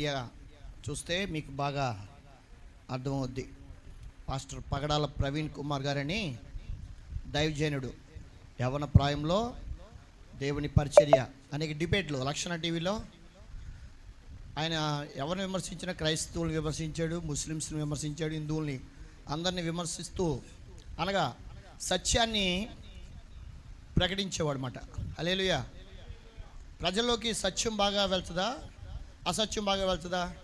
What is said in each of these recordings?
Media చూస్తే మీకు బాగా అర్థమవుద్ది. పాస్టర్ పగడాల ప్రవీణ్ కుమార్ గారని దైవజనుడు. యవన ప్రాయంలో దేవుని పరిచర్య అనేక డిబేట్లు లక్షణ టీవీలో ఆయన ఎవరిని విమర్శించినా క్రైస్తవుల్ని విమర్శించాడు ముస్లిమ్స్ని విమర్శించాడు హిందువుల్ని అందరిని విమర్శిస్తూ అనగా సత్యాన్ని ప్రకటించేవాడు అనమాట అలేలుయా ప్రజల్లోకి సత్యం బాగా వెళ్తుందా? అసత్యం బాగా వెళ్తుందా?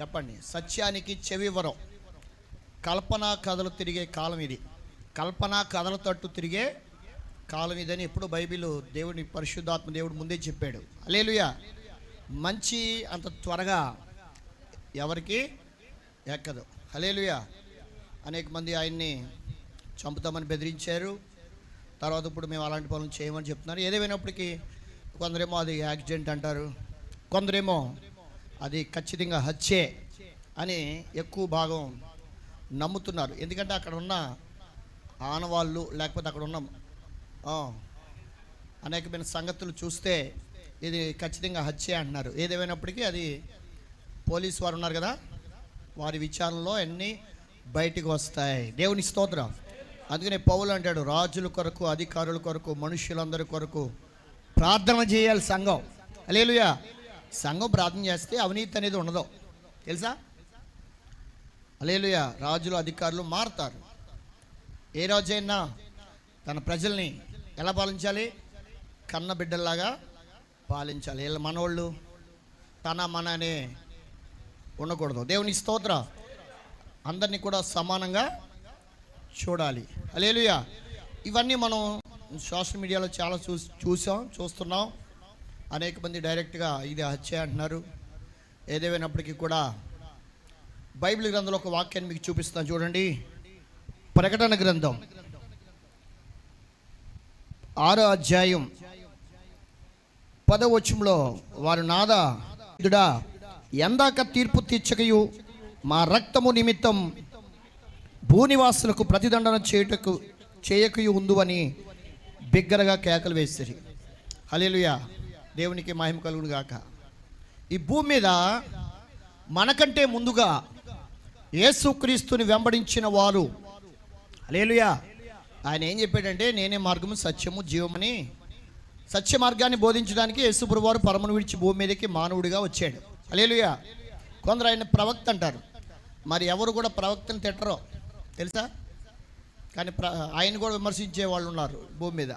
చెప్పండి. సత్యానికి చెవివరం కల్పనా కల్పన కథలు తిరిగే కాలం ఇది. కల్పన కథల తట్టు తిరిగే కాలం ఇదని ఎప్పుడు బైబిల్ దేవుని పరిశుద్ధాత్మ దేవుడు ముందే చెప్పాడు. అలేలుయా మంచి అంత త్వరగా ఎవరికి? ఎక్కదు. హలేలుయా అనేక మంది ఆయన్ని చంపుతామని బెదిరించారు. తర్వాత ఇప్పుడు మేము అలాంటి పనులు చేయమని చెప్తున్నారు. ఏదేమైనప్పటికీ కొందరేమో అది యాక్సిడెంట్ అంటారు. కొందరేమో అది ఖచ్చితంగా హత్యే అని ఎక్కువ భాగం నమ్ముతున్నారు. ఎందుకంటే అక్కడ ఉన్న ఆనవాళ్ళు లేకపోతే అక్కడ ఉన్న అనేకమైన సంగతులు చూస్తే ఇది ఖచ్చితంగా హత్యే అంటున్నారు. ఏదేమైనప్పటికీ అది పోలీస్ వారు ఉన్నారు కదా వారి విచారణలో అన్నీ బయటికి వస్తాయి. దేవుని స్తోత్రం. అందుకనే పౌలు అంటాడు రాజుల కొరకు అధికారుల కొరకు మనుషులందరి కొరకు ప్రార్థన చేయాలి సంఘం. అలేలుయా సంఘం ప్రార్థన చేస్తే అవినీతి అనేది ఉండదు. తెలుసా? అలేలుయ రాజులు అధికారులు మారుతారు. ఏ రోజైనా తన ప్రజల్ని ఎలా పాలించాలి? కన్న బిడ్డల్లాగా పాలించాలి. వీళ్ళ మనోళ్ళు తన మన అనే ఉండకూడదు. దేవుని స్తోత్ర. అందరినీ కూడా సమానంగా చూడాలి. అలేలుయా ఇవన్నీ మనం సోషల్ మీడియాలో చాలా చూ చూసాం చూస్తున్నాం. అనేక మంది డైరెక్ట్గా ఇది హత్య అంటున్నారు. ఏదేమైనప్పటికీ కూడా బైబిల్ గ్రంథంలో ఒక వాక్యాన్ని మీకు చూపిస్తాను చూడండి. ప్రకటన గ్రంథం. ఆరో అధ్యాయం పదవచంలో వారు నాదా ఇదుడా ఎందాక తీర్పు తీర్చకయు మా రక్తము నిమిత్తం భూనివాసులకు ప్రతిదండన చేయుటకు చేయకయు ఉందని బిగ్గరగా కేకలు వేసిరి. హలేలుయా దేవునికి మహిమ కలుగును గాక. ఈ భూమి మీద మనకంటే ముందుగా యేసుక్రీస్తుని వెంబడించిన వారు. అలేలుయా ఆయన ఏం చెప్పాడంటే నేనే మార్గము సత్యము జీవమని సత్య మార్గాన్ని బోధించడానికి యేసుప్రభు వారు పరమను విడిచి భూమి మీదకి మానవుడిగా వచ్చాడు. అలేలుయా కొందరు ఆయన ప్రవక్త అంటారు. మరి ఎవరు కూడా ప్రవక్తను తిట్టరు. తెలుసా? కానీ ప్ర ఆయన కూడా విమర్శించే వాళ్ళు ఉన్నారు భూమి మీద.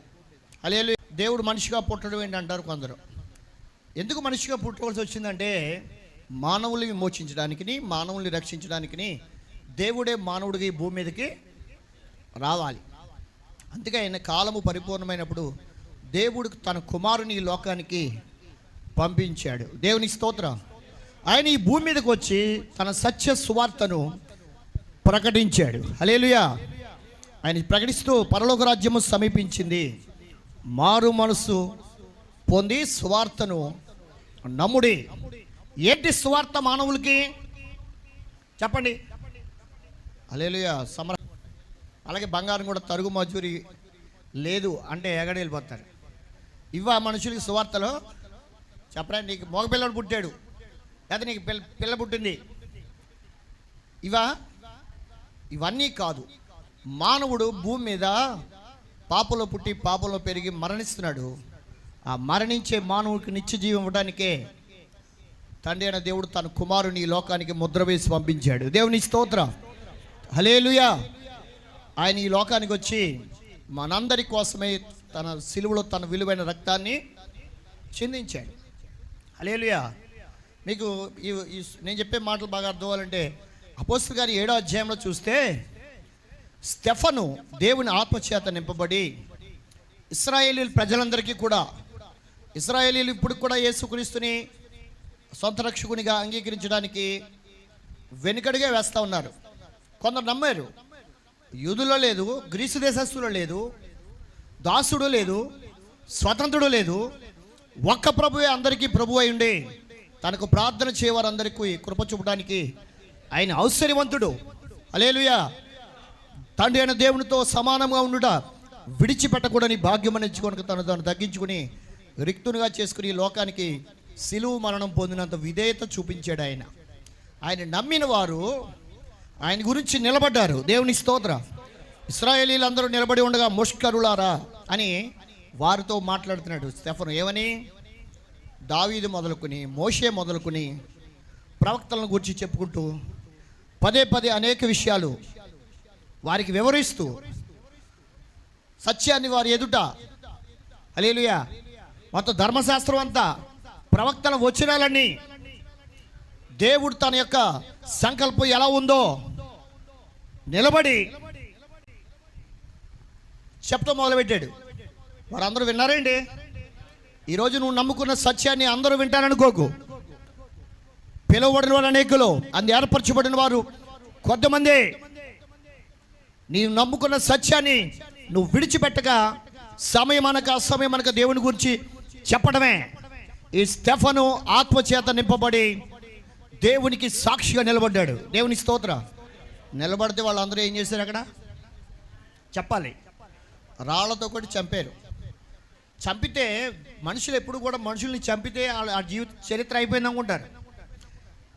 అలేలు దేవుడు మనిషిగా పుట్టడం ఏంటి అంటారు కొందరు. ఎందుకు మనిషిగా పుట్టవలసి వచ్చిందంటే మానవుల్ని విమోచించడానికి మానవుల్ని రక్షించడానికి దేవుడే మానవుడికి ఈ భూమి మీదకి రావాలి. అందుకే ఆయన కాలము పరిపూర్ణమైనప్పుడు దేవుడు తన కుమారుని ఈ లోకానికి పంపించాడు. దేవుని స్తోత్రం. ఆయన ఈ భూమి మీదకి వచ్చి తన సత్య సువార్తను ప్రకటించాడు. హలేలుయా ఆయన ప్రకటిస్తూ పరలోక రాజ్యము సమీపించింది. మారు మనసు పొంది స్వార్థను నమ్ముడి. ఏంటి స్వార్థ మానవులకి? చెప్పండి. అలేలుయా సమర అలాగే బంగారం కూడా తరుగు మజూరి లేదు అంటే ఎగడి వెళ్ళిపోతారు. మనుషులకి సువార్తలో? చెప్పరా నీకు మగపిల్లడు పుట్టాడు. లేదా నీకు పిల్ల పిల్ల పుట్టింది. ఇవా ఇవన్నీ కాదు. మానవుడు భూమి మీద పాపలో పుట్టి పాపలో పెరిగి మరణిస్తున్నాడు. ఆ మరణించే మానవుడికి నిత్య జీవం ఇవ్వడానికే తండ్రి అయిన దేవుడు తన కుమారుని ఈ లోకానికి ముద్ర వేసి పంపించాడు. దేవుని స్తోత్రం. హలేలుయా ఆయన ఈ లోకానికి వచ్చి మనందరి కోసమే తన సిలువలో తన విలువైన రక్తాన్ని చిందించాడు. హలేలుయా మీకు ఈ నేను చెప్పే మాటలు బాగా అర్థం అవ్వాలంటే అపోస్తు గారి ఏడో అధ్యాయంలో చూస్తే స్టెఫను దేవుని ఆత్మచేత నింపబడి ఇస్రాయేలీ ప్రజలందరికీ కూడా ఇస్రాయేలీలు ఇప్పుడు కూడా యేసుక్రీస్తుని సొంత రక్షకునిగా అంగీకరించడానికి వెనుకడిగా వేస్తూ ఉన్నారు. కొందరు నమ్మారు యూదులో లేదు గ్రీసు దేశస్తులో లేదు దాసుడు లేదు స్వతంత్రుడు లేదు ఒక్క ప్రభువే అందరికీ ప్రభు అయి ఉండి తనకు ప్రార్థన చేయవారందరికీ కృప చూపడానికి ఆయన ఔశ్వర్యవంతుడు అలేలుయా తండ్రి అయిన దేవునితో సమానంగా ఉండుట విడిచిపెట్టకూడని భాగ్యం ఎంచుకొని తను తను తగ్గించుకుని రిక్తునిగా చేసుకుని ఈ లోకానికి సిలువు మరణం పొందినంత విధేయత చూపించాడు ఆయన. ఆయన నమ్మిన వారు ఆయన గురించి నిలబడ్డారు. దేవుని స్తోత్ర. ఇస్రాయేలీలందరూ నిలబడి ఉండగా ముష్కరులారా అని వారితో మాట్లాడుతున్నాడు స్టెఫను. ఏమని? దావీదు మొదలుకొని మోషే మొదలుకొని ప్రవక్తలను గురించి చెప్పుకుంటూ పదే పదే అనేక విషయాలు వారికి వివరిస్తూ సత్యాన్ని వారి ఎదుట. అలేలుయా మొత్తం ధర్మశాస్త్రం అంతా ప్రవక్తల వచనాలన్నీ దేవుడు తన యొక్క సంకల్పం ఎలా ఉందో నిలబడి చెప్పడం మొదలుపెట్టాడు. వారందరూ విన్నారండి ఈరోజు నువ్వు నమ్ముకున్న సత్యాన్ని అందరూ వింటారనుకోకు. పిలువబడిన వారు అనేకులు అందు ఏర్పరచబడిన వారు కొంతమంది. నీవు నమ్ముకున్న సత్యాన్ని నువ్వు విడిచిపెట్టక సమయం అనక అసమయం అనక దేవుని గురించి చెప్పడమే. ఈ స్టెఫను ఆత్మచేత నింపబడి దేవునికి సాక్షిగా నిలబడ్డాడు. దేవుని స్తోత్ర. నిలబడితే వాళ్ళందరూ ఏం చేశారు అక్కడ? చెప్పాలి. రాళ్ళతో కూడా చంపారు. చంపితే మనుషులు ఎప్పుడు కూడా మనుషుల్ని చంపితే ఆ జీవిత చరిత్ర అయిపోయింది అనుకుంటారు.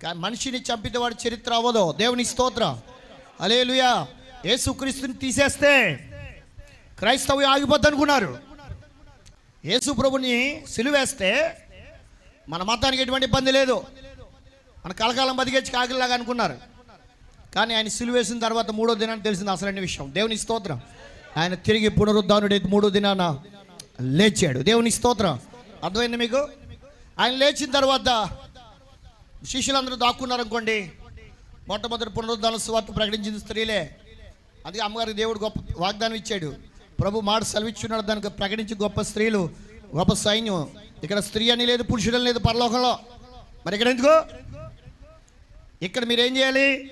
కానీ మనిషిని చంపితే వాడి చరిత్ర అవ్వదు. దేవుని స్తోత్రం. అలేలుయా యేసుక్రీస్తుని తీసేస్తే క్రైస్తవి ఆగిపోద్ది అనుకున్నారు యేసు ప్రభుని సిలువేస్తే మన మతానికి ఎటువంటి ఇబ్బంది లేదు. మన కలకాలం బతికేచ్చి కాకిలాగా అనుకున్నారు. కానీ ఆయన సిలువేసిన తర్వాత మూడో దినాన్ని తెలిసింది అసలైన విషయం. దేవుని స్తోత్రం. ఆయన తిరిగి పునరుద్ధానుడి మూడో దినాన లేచాడు. దేవుని స్తోత్రం. అర్థమైంది మీకు? ఆయన లేచిన తర్వాత శిష్యులందరూ దాక్కున్నారు అనుకోండి మొట్టమొదటి పునరుద్ధాన స్వార్థ ప్రకటించింది స్త్రీలే. అది అమ్మగారికి దేవుడు గొప్ప వాగ్దానం ఇచ్చాడు. ప్రభు మాట సెలవిచ్చున్నాడు. దానికి ప్రకటించి గొప్ప స్త్రీలు గొప్ప సైన్యం. ఇక్కడ స్త్రీ అని లేదు పురుషుడని లేదు పరలోకంలో. మరి ఇక్కడ ఎందుకు? ఇక్కడ మీరేం చేయాలి?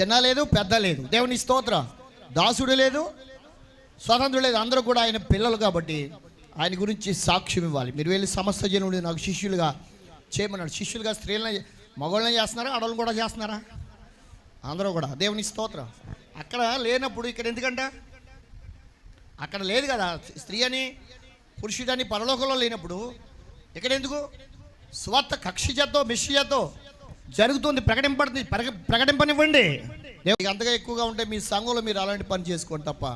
చిన్న లేదు పెద్ద లేదు. దేవుని స్తోత్రం. దాసుడు లేదు స్వతంత్రుడు లేదు. అందరూ కూడా ఆయన పిల్లలు కాబట్టి ఆయన గురించి సాక్ష్యం ఇవ్వాలి. మీరు వెళ్ళి సమస్త జనుడు నాకు శిష్యులుగా చేయమన్నాడు. శిష్యులుగా స్త్రీలను మగవాళ్ళని చేస్తున్నారా? ఆడవాళ్ళని కూడా చేస్తున్నారా? అందరూ కూడా. దేవుని స్తోత్రం. అక్కడ లేనప్పుడు ఇక్కడ ఎందుకంట? అక్కడ లేదు కదా. స్త్రీ అని పురుషుడని పరలోకంలో లేనప్పుడు ఇక్కడ ఎందుకు? స్వార్థ కక్షిజతో చేతో మిషి జరుగుతుంది ప్రకటింపడుతుంది ప్రక ప్రకటింపనివ్వండి. అంతగా ఎక్కువగా ఉంటే మీ సంఘంలో మీరు అలాంటి పని చేసుకోండి తప్ప.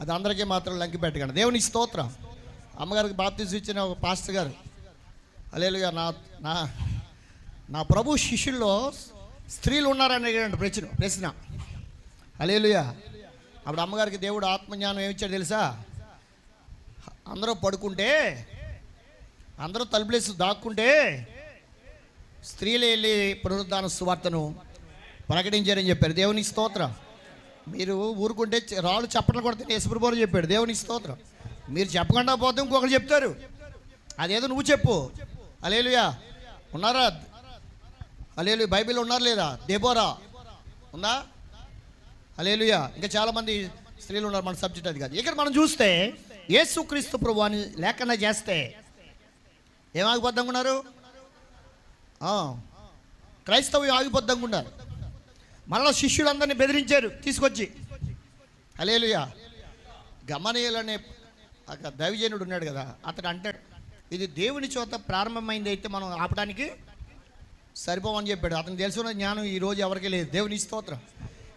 అది అందరికీ మాత్రం లంకి పెట్టకండి. దేవుని స్తోత్రం. అమ్మగారికి బాప్తీసు ఇచ్చిన ఒక పాస్టర్ గారు అలేలుగా నా నా నా ప్రభు శిష్యుల్లో స్త్రీలు ఉన్నారనే ప్రశ్న ప్రశ్న. అలేలుయా అప్పుడు అమ్మగారికి దేవుడు ఆత్మజ్ఞానం ఏమిచ్చాడు తెలుసా? అందరూ పడుకుంటే అందరూ తలుపులేసి దాక్కుంటే స్త్రీలు వెళ్ళి పునరుద్ధాన సువార్తను ప్రకటించారని చెప్పారు. దేవుని స్తోత్రం. మీరు ఊరుకుంటే రాళ్ళు చప్పట్లు కొడితే యేసుప్రభువు చెప్పాడు. దేవుని స్తోత్రం. మీరు చెప్పకుండా పోతే ఇంకొకరు చెప్తారు. అదేదో నువ్వు చెప్పు. అలేలుయా ఉన్నారా? అలేలు బైబిల్ ఉన్నారు లేదా? దేబోరా ఉందా? అలేలుయా ఇంకా చాలామంది స్త్రీలు ఉన్నారు మన సబ్జెక్ట్ అది కాదు. ఇక్కడ మనం చూస్తే యేసుక్రీస్తు ప్రభు అని లేఖన చేస్తే ఏమాగిపోద్దాం ఉన్నారు? క్రైస్తవ ఆగిపోద్దాం ఉన్నారు. మరలా శిష్యులందరినీ బెదిరించారు. తీసుకొచ్చి. అలేలుయా గమనీయులు అనే ఒక దైవజనుడు ఉన్నాడు కదా అతడు అంటాడు ఇది దేవుని చోత ప్రారంభమైంది అయితే మనం ఆపడానికి సరిపోవని చెప్పాడు. అతను తెలుసున్న జ్ఞానం ఈ రోజు ఎవరికీ లేదు. దేవుని స్తోత్రం.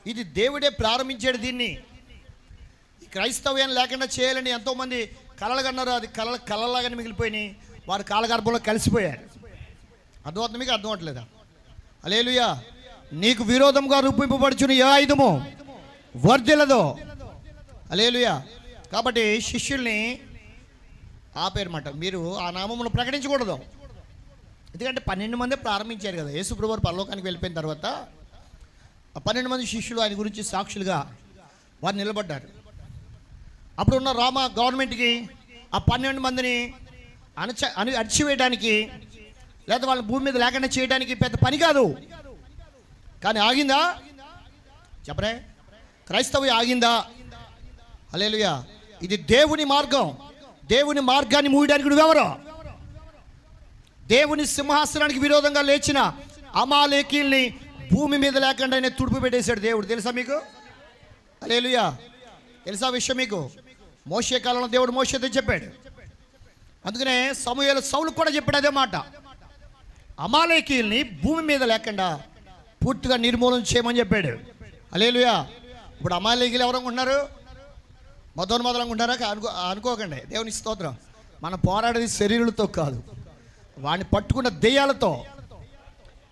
ఇది దేవుడే ప్రారంభించాడు దీన్ని. ఈ క్రైస్తవ్యం లేకుండా చేయాలని ఎంతోమంది కలలు కన్నారు. అది కలల కలలాగానే మిగిలిపోయినాయి. వారు కాలగర్భంలో కలిసిపోయారు. అర్థమవుతుంది మీకు? అర్థం అవట్లేదా అలేలుయా నీకు విరోధంగా రూపింపబడుచుని ఏ ఆయుధము? వర్ధిల్లదో. అలేలుయా కాబట్టి శిష్యుల్ని ఆపేరమాట మీరు ఆ నామమును ప్రకటించకూడదు. ఎందుకంటే పన్నెండు మంది ప్రారంభించారు కదా. యేసుప్రభువారు పరలోకానికి వెళ్ళిపోయిన తర్వాత ఆ పన్నెండు మంది శిష్యులు ఆయన గురించి సాక్షులుగా వారు నిలబడ్డారు. అప్పుడు ఉన్న రామ గవర్నమెంట్కి ఆ పన్నెండు మందిని అణచ అని అడిచివేయడానికి లేదా వాళ్ళ భూమి మీద లేకుండా చేయడానికి పెద్ద పని కాదు. కానీ ఆగిందా? చెప్పరే. క్రైస్తవ ఆగిందా? అలేలుయా ఇది దేవుని మార్గం. దేవుని మార్గాన్ని మూయడానికి నువ్వెవరో? దేవుని సింహాసనానికి విరోధంగా లేచిన అమాలేకీల్ని భూమి మీద లేకుండా ఆయన తుడుపు పెట్టేశాడు దేవుడు. తెలుసా మీకు? అలేలుయా తెలుసా విషయం మీకు? మోసే కాలంలో దేవుడు మోసేతో చెప్పాడు. అందుకనే సమూహలు సౌలు కూడా చెప్పాడు అదే మాట. అమాలేకీల్ని భూమి మీద లేకుండా పూర్తిగా నిర్మూలన చేయమని చెప్పాడు. అలేలుయా ఇప్పుడు అమాలేకీలు ఎవరు ఉన్నారు మొదలు మొదలు అనుకుంటారా అనుకో అనుకోకండి. దేవుని స్తోత్రం. మన పోరాడేది శరీరులతో కాదు. వాడిని పట్టుకున్న దెయ్యాలతో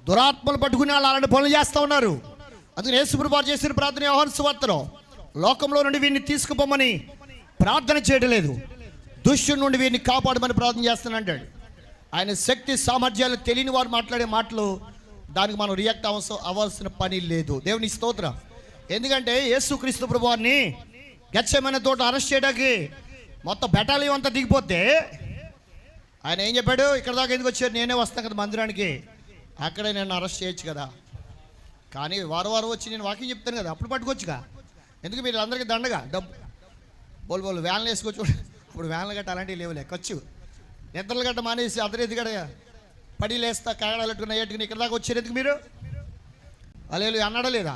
దురాత్మలు పట్టుకుని వాళ్ళు అలాంటి పనులు చేస్తూ ఉన్నారు. అందుకని యేసుప్రభు వారు చేసిన ప్రార్థన యోహాను సువార్తలో లోకంలో నుండి వీరిని తీసుకుపోమని ప్రార్థన చేయడం లేదు దుష్టుడి నుండి వీరిని కాపాడమని ప్రార్థన చేస్తానంటాడు ఆయన శక్తి సామర్థ్యాలు తెలియని వారు మాట్లాడే మాటలు దానికి మనం రియాక్ట్ అవసరం అవ్వాల్సిన పని లేదు. దేవుని స్తోత్రం. ఎందుకంటే యేసుక్రీస్తు ప్రభు గచ్చమైన తోట అరెస్ట్ చేయడానికి మొత్తం బెటాలియం అంతా దిగిపోతే ఆయన ఏం చెప్పాడు? ఇక్కడ దాకా ఎందుకు వచ్చారు? నేనే వస్తాను కదా మందిరానికి. అక్కడే నేను అరెస్ట్ చేయొచ్చు కదా. కానీ వారం వారం వచ్చి నేను వాకింగ్ చెప్తాను కదా అప్పుడు పట్టుకోవచ్చుగా ఎందుకు మీరు అందరికీ దండగా? డబ్బు బోల్ బోల్ వ్యాన్లు వేసుకోవచ్చు ఇప్పుడు వ్యాన్లు గట్ట అలాంటివి లేవులే ఖర్చు. నిద్రలు గట్ట మానేసి అదరేది కదా పడి లేస్తా కాగడాలట్టుకుని పెట్టుకున్న ఇక్కడ దాకా వచ్చారు ఎందుకు మీరు? అలేలు అన్నాడలేదా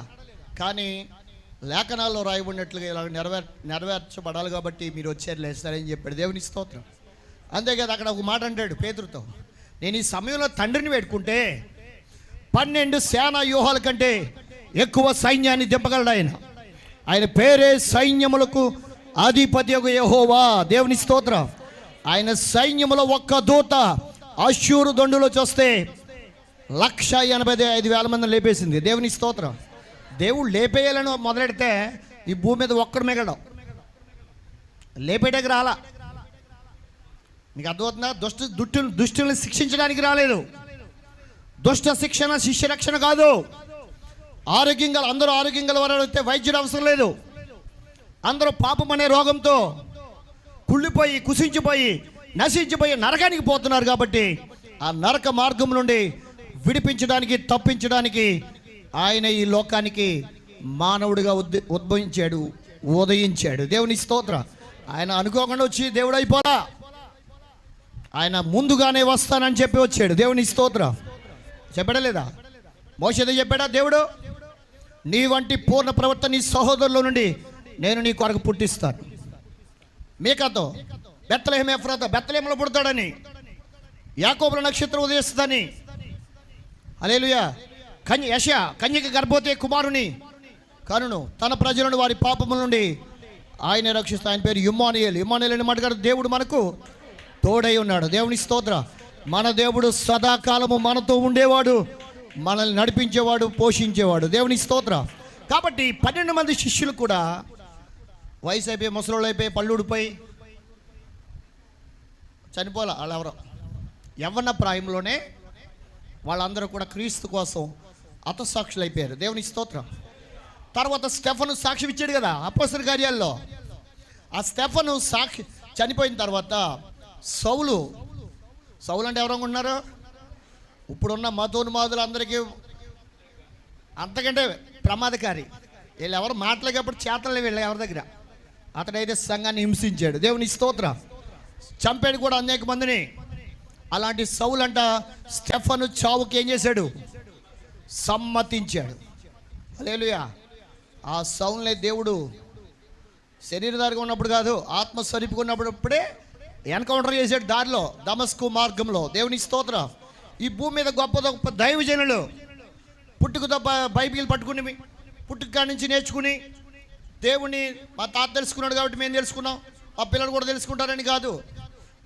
కానీ లేఖనాల్లో రాయబడినట్లుగా ఇలా నెరవేర్ నెరవేర్చబడాలి కాబట్టి మీరు వచ్చారు లేస్తారని చెప్పాడు దేవుని స్తోత్రం. అంతే కదా అక్కడ ఒక మాట అంటాడు పేదరుతో నేను ఈ సమయంలో తండ్రిని పెట్టుకుంటే పన్నెండు సేనా వ్యూహాల కంటే ఎక్కువ సైన్యాన్ని దింపగలడు ఆయన. ఆయన పేరే సైన్యములకు అధిపతి యహోవా. దేవుని స్తోత్రం. ఆయన సైన్యములో ఒక్క దూత అశ్యూరు దొండులో చూస్తే లక్ష ఎనభై ఐదు వేల మందిని లేపేసింది. దేవుని స్తోత్రం. దేవుడు లేపేయాలని మొదలెడితే ఈ భూమి మీద ఒక్కడు మిగడం లేపేటకి రాలా. నీకు అర్థమవుతుందా? దుష్ట దుష్టు దుష్టుల్ని శిక్షించడానికి రాలేదు. దుష్ట శిక్షణ శిష్య రక్షణ కాదు. ఆరోగ్యంగా అందరూ ఆరోగ్యంగా వారు అయితే వైద్యుడు అవసరం లేదు. అందరూ పాపం అనే రోగంతో కుళ్ళిపోయి కుసించిపోయి నశించిపోయి నరకానికి పోతున్నారు కాబట్టి ఆ నరక మార్గం నుండి విడిపించడానికి తప్పించడానికి ఆయన ఈ లోకానికి మానవుడిగా ఉద్ ఉద్భవించాడు ఉదయించాడు. దేవుని స్తోత్ర. ఆయన అనుకోకుండా వచ్చి దేవుడు అయిపోరా. ఆయన ముందుగానే వస్తానని చెప్పి వచ్చాడు. దేవుని స్తోత్ర. చెప్పడలేదా? లేదా చెప్పాడా? దేవుడు నీ వంటి పూర్ణ ప్రవర్తన నీ సహోదరుల నుండి నేను నీ కొరకు పుట్టిస్తాను. మీకతో బెత్తలేహం ఎఫ్రాతో బెత్తలేహంలో పుడతాడని. యాకోబుల నక్షత్రం ఉదయిస్తుందని. అలేలుయా కన్య యశ కన్యక గర్భవతి కుమారుని. కనును తన ప్రజలను వారి పాపముల నుండి ఆయన రక్షిస్తా ఆయన పేరు యుమ్మానియల్. యుమ్మానియల్ అని మాట్లాడు దేవుడు మనకు తోడై ఉన్నాడు. దేవుని స్తోత్ర. మన దేవుడు సదాకాలము మనతో ఉండేవాడు. మనల్ని నడిపించేవాడు పోషించేవాడు. దేవుని స్తోత్ర. కాబట్టి పన్నెండు మంది శిష్యులు కూడా వయసు అయిపోయి ముసలోళ్ళు అయిపోయి పళ్ళుడిపోయి చనిపోలే వాళ్ళు ఎవరో యవ్వన ప్రాయంలోనే వాళ్ళందరూ కూడా క్రీస్తు కోసం అతసాక్షులు అయిపోయారు దేవుని స్తోత్రం. తర్వాత స్టెఫను సాక్షి ఇచ్చాడు కదా అపోసర కార్యాల్లో. ఆ స్టెఫను సాక్షి చనిపోయిన తర్వాత సౌలు. సౌలు అంటే ఎవరు అనుకుంటున్నారు ఇప్పుడున్న మతోన్మాదులందరికీ అంతకంటే ప్రమాదకారి. వీళ్ళు ఎవరు మాట్లాడేటప్పుడు చేతలు వీళ్ళు ఎవరి దగ్గర? అతడైతే సంఘాన్ని హింసించాడు. దేవుని స్తోత్ర. చంపాడు కూడా అనేక మందిని. అలాంటి సౌలంట అంట స్టెఫను చావుకి ఏం చేశాడు? సమ్మతించాడు. అలేలుయా ఆ సౌల్నే దేవుడు శరీరధారిగా ఉన్నప్పుడు కాదు ఆత్మ ఉన్నప్పుడే ఎన్కౌంటర్ చేసాడు దారిలో దమస్కు మార్గంలో. దేవుని స్తోత్రం. ఈ భూమి మీద గొప్ప గొప్ప దైవజనులు పుట్టుకతో బైబిల్ పట్టుకుని పుట్టుక నుంచి నేర్చుకుని దేవుని మా తాత తెలుసుకున్నాడు కాబట్టి మేము తెలుసుకున్నాం. మా పిల్లలు కూడా తెలుసుకుంటారని కాదు.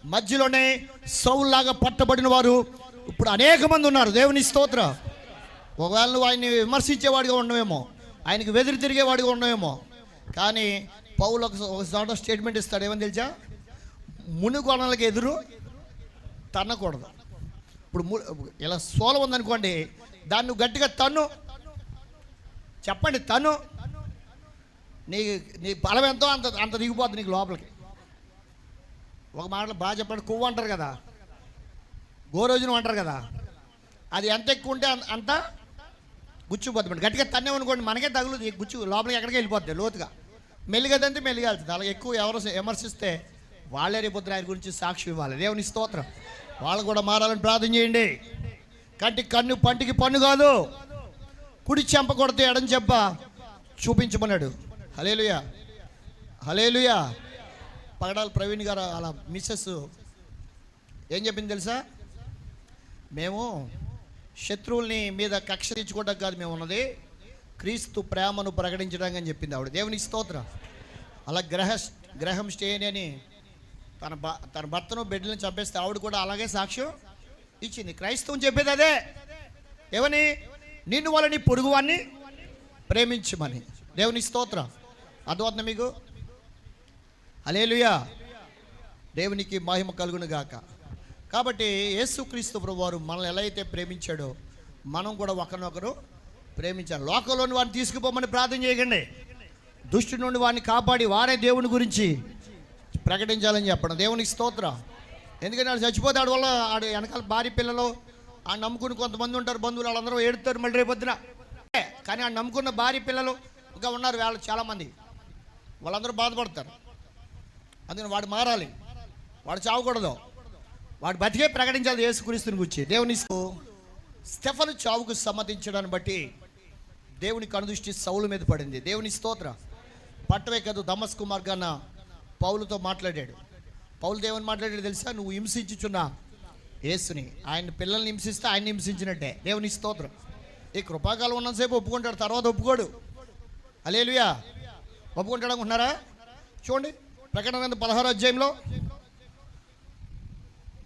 మధ్యలోనే సౌల్లాగా పట్టబడిన వారు ఇప్పుడు అనేక మంది ఉన్నారు. దేవుని స్తోత్ర. ఒకవేళ నువ్వు ఆయన్ని విమర్శించేవాడిగా ఉండవేమో ఆయనకి వెదిరి తిరిగేవాడిగా ఉండవేమో. కానీ పౌలు ఒక ఒక స్టేట్మెంట్ ఇస్తాడు. ఏమని తెలుసా? మునుగొనలకు ఎదురు తన్నకూడదు. ఇప్పుడు ము- ఇలా సోల ఉందనుకోండి దాన్ని గట్టిగా తన్ను. చెప్పండి తను నీ నీ బలం ఎంతో అంత అంత దిగిపోద్ది నీకు లోపలికి. ఒక మాటలో బాగా చెప్పండి కొవ్వు అంటారు కదా. గోరోజును అంటారు కదా. అది ఎంత ఎక్కువ ఉంటే అంత- గుచ్చిపోతుంది గుచ్చుపోద్ది. మేడం గట్టిగా తన్నేమనుకోండి మనకే తగులు గుచ్చు లోపలికి ఎక్కడికి వెళ్ళిపోద్ది లోతుగా. మెల్లిగా తంతే మెల్లిగా వెళ్తుంది. అలా ఎక్కువ ఎవరు విమర్శిస్తే వాళ్ళే రేపొద్దున ఆయన గురించి సాక్షి ఇవ్వాలి. దేవుని స్తోత్రం. వాళ్ళు కూడా మారాలని ప్రార్థన చేయండి. కంటి కన్ను పంటికి పన్ను కాదు. కుడి చెంప కొడితే ఎడం చెంప చూపించమన్నాడు. హలేలుయా హలేలుయా పగడాల ప్రవీణ్ గారు అలా మిస్సెస్ ఏం చెప్పింది తెలుసా? మేము శత్రువుల్ని మీద కక్ష తీర్చుకోవడం కాదు మేము ఉన్నది. క్రీస్తు ప్రేమను ప్రకటించడానికి అని చెప్పింది ఆవిడ. దేవుని స్తోత్రం. అలా గ్రహ గ్రహం స్టేని అని తన భ తన భర్తను బిడ్డలను చంపేస్తే ఆవిడ కూడా అలాగే సాక్ష్యం ఇచ్చింది. క్రైస్తవం చెప్పేది అదే. ఏమని? నిన్ను వాళ్ళని పొరుగువాన్ని ప్రేమించమని. దేవుని స్తోత్రం. అర్థమవుతుంది మీకు? అలేలుయా దేవునికి మహిమ కలుగును గాక. కాబట్టి యేసుక్రీస్తు ప్రభు వారు మనల్ని ఎలా అయితే ప్రేమించాడో మనం కూడా ఒకరినొకరు ప్రేమించాలి. లోకంలోని వారిని తీసుకుపోమని ప్రార్థన చేయకండి. దుష్టి నుండి వాడిని కాపాడి వారే దేవుని గురించి ప్రకటించాలని చెప్పడం. దేవునికి స్తోత్రం. ఎందుకంటే వాడు చచ్చిపోతే ఆడు వల్ల ఆడు వెనకాల భార్య పిల్లలు ఆ నమ్ముకుని కొంతమంది ఉంటారు బంధువులు వాళ్ళందరూ ఏడుతారు మళ్ళీ రేపొద్దున కానీ ఆ నమ్ముకున్న భార్య పిల్లలు ఇంకా ఉన్నారు వాళ్ళు చాలామంది. వాళ్ళందరూ బాధపడతారు. అందుకని వాడు మారాలి. వాడు చావకూడదు. వాడు బతికే ప్రకటించాలి యేసుక్రీస్తుని గురించి. దేవుని స్టెఫను చావుకు సమ్మతించడాన్ని బట్టి దేవుని కనుదృష్టి సౌలు మీద పడింది. దేవుని స్తోత్ర. పట్టవే కాదు దమస్కు మార్గాన పౌలతో మాట్లాడాడు. పౌలు దేవుని మాట్లాడాడు తెలుసా? నువ్వు హింసించుచున్నా యేసుని. ఆయన పిల్లల్ని హింసిస్తే ఆయన హింసించినట్టే. దేవుని స్తోత్రం. ఈ కృపాకాలం ఉన్నంతసేపు ఒప్పుకుంటాడు. తర్వాత ఒప్పుకోడు. అలేలుయా ఒప్పుకుంటాడు అనుకుంటున్నారా? చూడండి ప్రకటన గ్రంథం పదహారు అధ్యాయంలో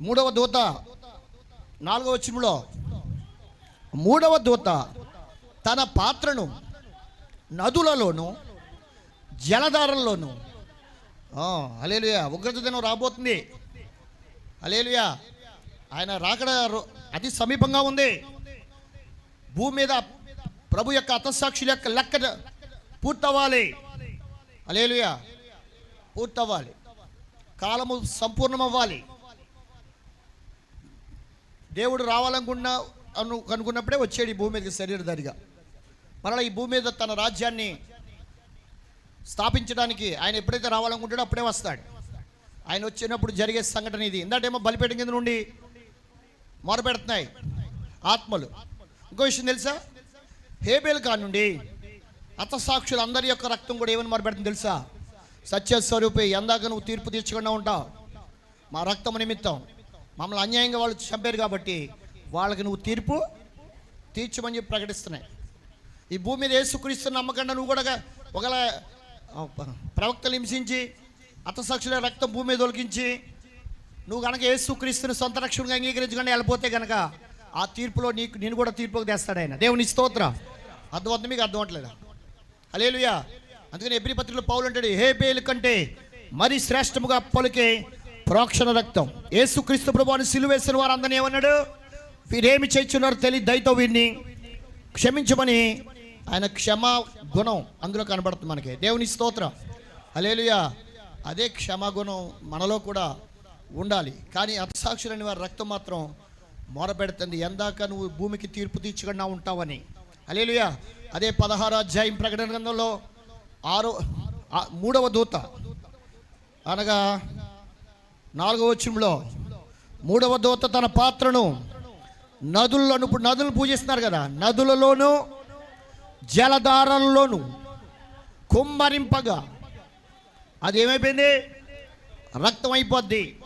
మూడవ దూత నాలుగవ చిములో మూడవ దూత తన పాత్రను నదులలోను జలధారల్లోనూ అలేలుయా ఉగ్రత దినం రాబోతుంది. అలేలుయా ఆయన రాకడ అతి సమీపంగా ఉంది. భూమి మీద ప్రభు యొక్క అతసాక్షుల యొక్క లెక్క పూర్తవ్వాలి. అలేలుయా పూర్తవ్వాలి. కాలము సంపూర్ణమవ్వాలి. దేవుడు రావాలనుకున్నా అను అనుకున్నప్పుడే వచ్చాడు ఈ భూమి మీదకి శరీరధారిగా. మరలా ఈ భూమి మీద తన రాజ్యాన్ని స్థాపించడానికి ఆయన ఎప్పుడైతే రావాలనుకుంటాడో అప్పుడే వస్తాడు. ఆయన వచ్చినప్పుడు జరిగే సంఘటన ఇది. ఇందాటేమో బలిపేట కింద నుండి మొరపెడుతున్నాయి ఆత్మలు. ఇంకో విషయం తెలుసా? హేబేల్ కా నుండి అతసాక్షులు అందరి యొక్క రక్తం కూడా ఏమని మొరపెడుతుంది తెలుసా? సత్యస్వరూపే ఎందాక నువ్వు తీర్పు తీర్చకుండా ఉంటావు. మా రక్తం నిమిత్తం. మమ్మల్ని అన్యాయంగా వాళ్ళు చంపారు కాబట్టి వాళ్ళకి నువ్వు తీర్పు తీర్చమని చెప్పి ప్రకటిస్తున్నాయి. ఈ భూమి మీద యేసుక్రీస్తు నమ్మకంగా నువ్వు కూడా ఒకవేళ ప్రవక్తలు హింసించి అతసాక్షుల రక్తం భూమి మీద ఒలికించి నువ్వు కనుక ఏసుక్రీస్తుని సొంత రక్షణగా అంగీకరించకుండా వెళ్ళిపోతే కనుక ఆ తీర్పులో నీకు నేను కూడా తీర్పుకు తెస్తాడు ఆయన. దేవుని స్తోత్ర. అర్థమవుతుంది మీకు? అర్థం అవట్లేదా? అలేలుయా అందుకని ఎబ్రి పత్రికలో పౌలు అంటాడు హే బేలు కంటే మరి శ్రేష్టముగా పలికే ప్రోక్షణ రక్తం. ఏసుక్రీస్తు ప్రభువాన్ని సిలువేసిన వారు అందరినీ ఏమన్నాడు? వీరేమి చేస్తున్నారు తెలియ దయతో వీరిని క్షమించమని ఆయన క్షమా గుణం అందులో కనబడుతుంది మనకి. దేవుని స్తోత్రం. అలేలుయా అదే క్షమాగుణం మనలో కూడా ఉండాలి. కానీ అతసాక్షులని వారి రక్తం మాత్రం మొరపెడుతుంది. ఎందాక నువ్వు భూమికి తీర్పు తీర్చకుండా ఉంటావని. అలేలుయా అదే పదహారు అధ్యాయం ప్రకటన గ్రంథంలో ఆరో మూడవ దూత. అనగా నాలుగవ వచ్చంలో మూడవ దూత తన పాత్రను నదుల్లో ఇప్పుడు నదులు పూజిస్తున్నారు కదా నదులలోనూ జలధారల్లోను కుమ్మరింపగా. అది ఏమైపోయింది రక్తం అయిపోద్ది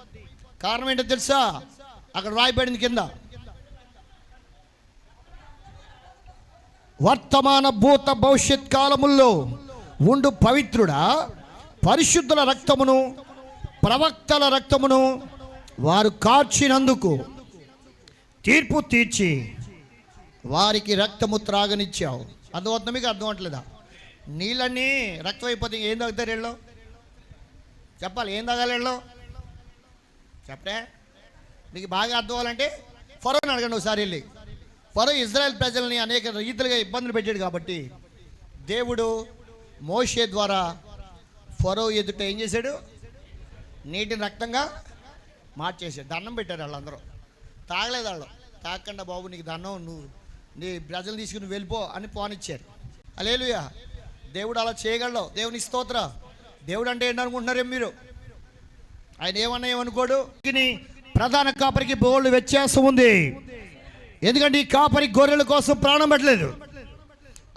కారణం ఏంటో తెలుసా? అక్కడ రాయబడింది కింద. వర్తమాన భూత భవిష్యత్ కాలముల్లో ఉండు పవిత్రుడా పరిశుద్ధుల రక్తమును ప్రవక్తల రక్తమును వారు కార్చినందుకు తీర్పు తీర్చి వారికి రక్తము త్రాగనిచ్చావు. అర్థమవుతుంది మీకు? అర్థం అవట్లేదా నీళ్ళన్నీ రక్తం అయిపోతే ఏం తాగుతారు వీళ్ళు? చెప్పాలి ఏం తాగాలి వీళ్ళు? చెప్పే మీకు బాగా అర్థం అవ్వాలంటే ఫరోని అడగండి ఒకసారి వెళ్ళి. ఫరో ఇజ్రాయెల్ ప్రజల్ని అనేక రీతిలుగా ఇబ్బందులు పెట్టాడు కాబట్టి దేవుడు మోషే ద్వారా ఫరో ఎదుట ఏం చేశాడు? నీటిని రక్తంగా మార్చేసాడు దండం పెట్టారు వాళ్ళందరూ. తాగలేదు వాళ్ళు. తాగకుండా బాబు నీకు దండం నువ్వు నీ ప్రజలు తీసుకుని వెళ్ళిపో అని పోనిచ్చారు. అలేలుయా దేవుడు అలా చేయగలడు. దేవుని స్తోత్ర. దేవుడు అంటే ఏంటనుకుంటున్నారేం మీరు? ఆయన ఏమన్నా ఏమనుకోడు? ప్రధాన కాపరికి బోళ్ళు వ్యత్యాసం ఉంది. ఎందుకంటే ఈ కాపరి గొర్రెల కోసం ప్రాణం పెట్టలేదు.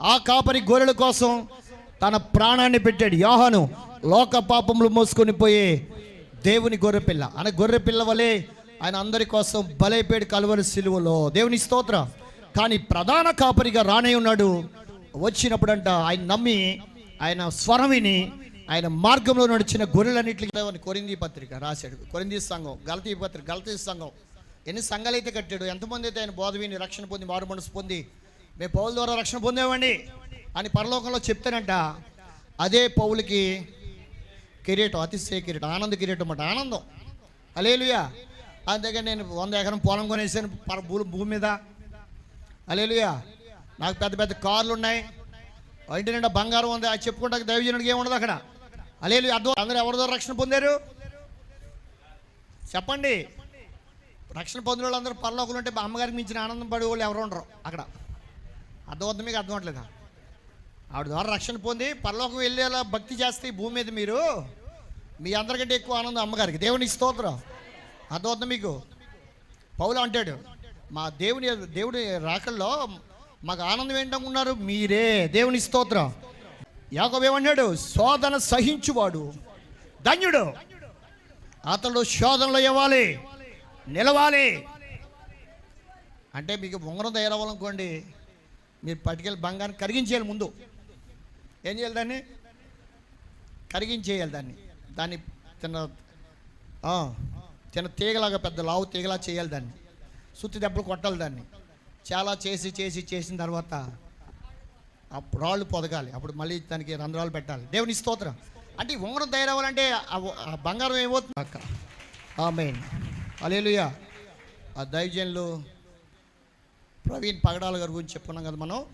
ఆ కాపరి గొర్రెల కోసం తన ప్రాణాన్ని పెట్టాడు. యోహను లోక పాపములు మోసుకొని పోయే దేవుని గొర్రె పిల్ల. అనే గొర్రె పిల్ల వలె ఆయన అందరి కోసం బలైపేడు కలువరి సిలువలో. దేవుని స్తోత్రం. కానీ ప్రధాన కాపరిగా రానే ఉన్నాడు. వచ్చినప్పుడంట ఆయన నమ్మి ఆయన స్వరం విని ఆయన మార్గంలో నడిచిన గొర్రెలన్నింటికి కొరింది పత్రిక రాశాడు. కొరింది సంఘం గలతీ పత్రిక గలతీ సంఘం. ఎన్ని సంఘాలు అయితే కట్టాడు ఎంతమంది అయితే ఆయన బోధ విని రక్షణ పొంది మారు మనసు పొంది మేము పౌల ద్వారా రక్షణ పొందేవండి అని పరలోకంలో చెప్తానంట. అదే పౌలకి కిరీటం అతిశయ కిరీటం ఆనంద కిరీటం అన్నమాట. ఆనందం. అలేలుయా అంతేగా నేను వంద ఎకరం పొలం కొనేసాను పర భూమి మీద. అలేలుయా. నాకు పెద్ద పెద్ద కార్లు ఉన్నాయి. ఇంటి నిండా బంగారం ఉంది. అది చెప్పుకుంటా దైవజనుడికి ఏముండదు అక్కడ. అలేలు అర్థం అందరూ ఎవరి రక్షణ పొందారు? చెప్పండి. రక్షణ పొందిన వాళ్ళు అందరూ పరలోకులు ఉంటే అమ్మగారికి మించిన ఆనందం పడే వాళ్ళు ఎవరు ఉండరు అక్కడ. అర్థమవుతుంది మీకు? అర్థం అవట్లేదా ఆవిడ ద్వారా రక్షణ పొంది పరలోకం వెళ్ళేలా భక్తి చేస్తే ఈ భూమి మీద మీరు మీ అందరికంటే ఎక్కువ ఆనందం అమ్మగారికి. దేవుని స్తోత్రం. అర్థమవుతుంది మీకు? పౌలు అంటాడు మా దేవుని దేవుడి రాకల్లో మాకు ఆనందం ఏంటనుకున్నారు? మీరే. దేవుని స్తోత్రం. యాకోబు శోధన సహించువాడు. ధన్యుడు. అతడు శోధనలో ఇవ్వాలి. నిలవాలి. అంటే మీకు ఉంగరం తయారవ్వాలనుకోండి మీరు పట్టుకెళ్ళి బంగారం కరిగించేయాలి ముందు. ఏం చేయాలి దాన్ని? కరిగించేయాలి దాన్ని. దాన్ని చిన్న ఆ, చిన్న తీగలాగా పెద్ద లావు తీగలా చేయాలి దాన్ని. సుత్తి దెబ్బలు కొట్టాలి దాన్ని. చాలా చేసి చేసి చేసిన తర్వాత ఆ రాళ్ళు పొదగాలి. అప్పుడు మళ్ళీ దానికి రంధ్రాలు పెట్టాలి. దేవుని స్తోత్రం. అంటే ఉంగరం తయారవ్వాలంటే ఆ ఆ బంగారం ఏమవుతుంది? అక్క. ఆమెన్. అలేలుయా ఆ దైవజనులు ప్రవీణ్ పగడాల గారి గురించి చెప్పుకున్నాం కదా మనం.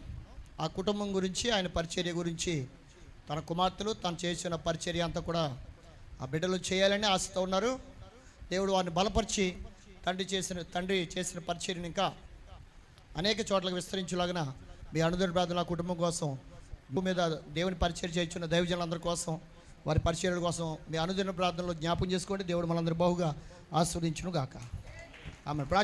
ఆ కుటుంబం గురించి ఆయన పరిచర్య గురించి తన కుమార్తెలు తను చేసిన పరిచర్య అంతా కూడా ఆ బిడ్డలు చేయాలని ఆశతో ఉన్నారు. దేవుడు వారిని బలపరిచి తండ్రి చేసిన తండ్రి చేసిన పరిచర్యను ఇంకా అనేక చోట్లకు విస్తరించులాగిన మీ అనుదిన ప్రార్థన కుటుంబం కోసం భూమి మీద దేవుని పరిచయం చేయించున్న దైవజనులందరి కోసం వారి పరిచర్యల కోసం మీ అనుదిన ప్రార్థనలో జ్ఞాపం చేసుకోండి. దేవుడు మనందరూ బహుగా ఆస్వాదించును గాక ఆమె ప్రా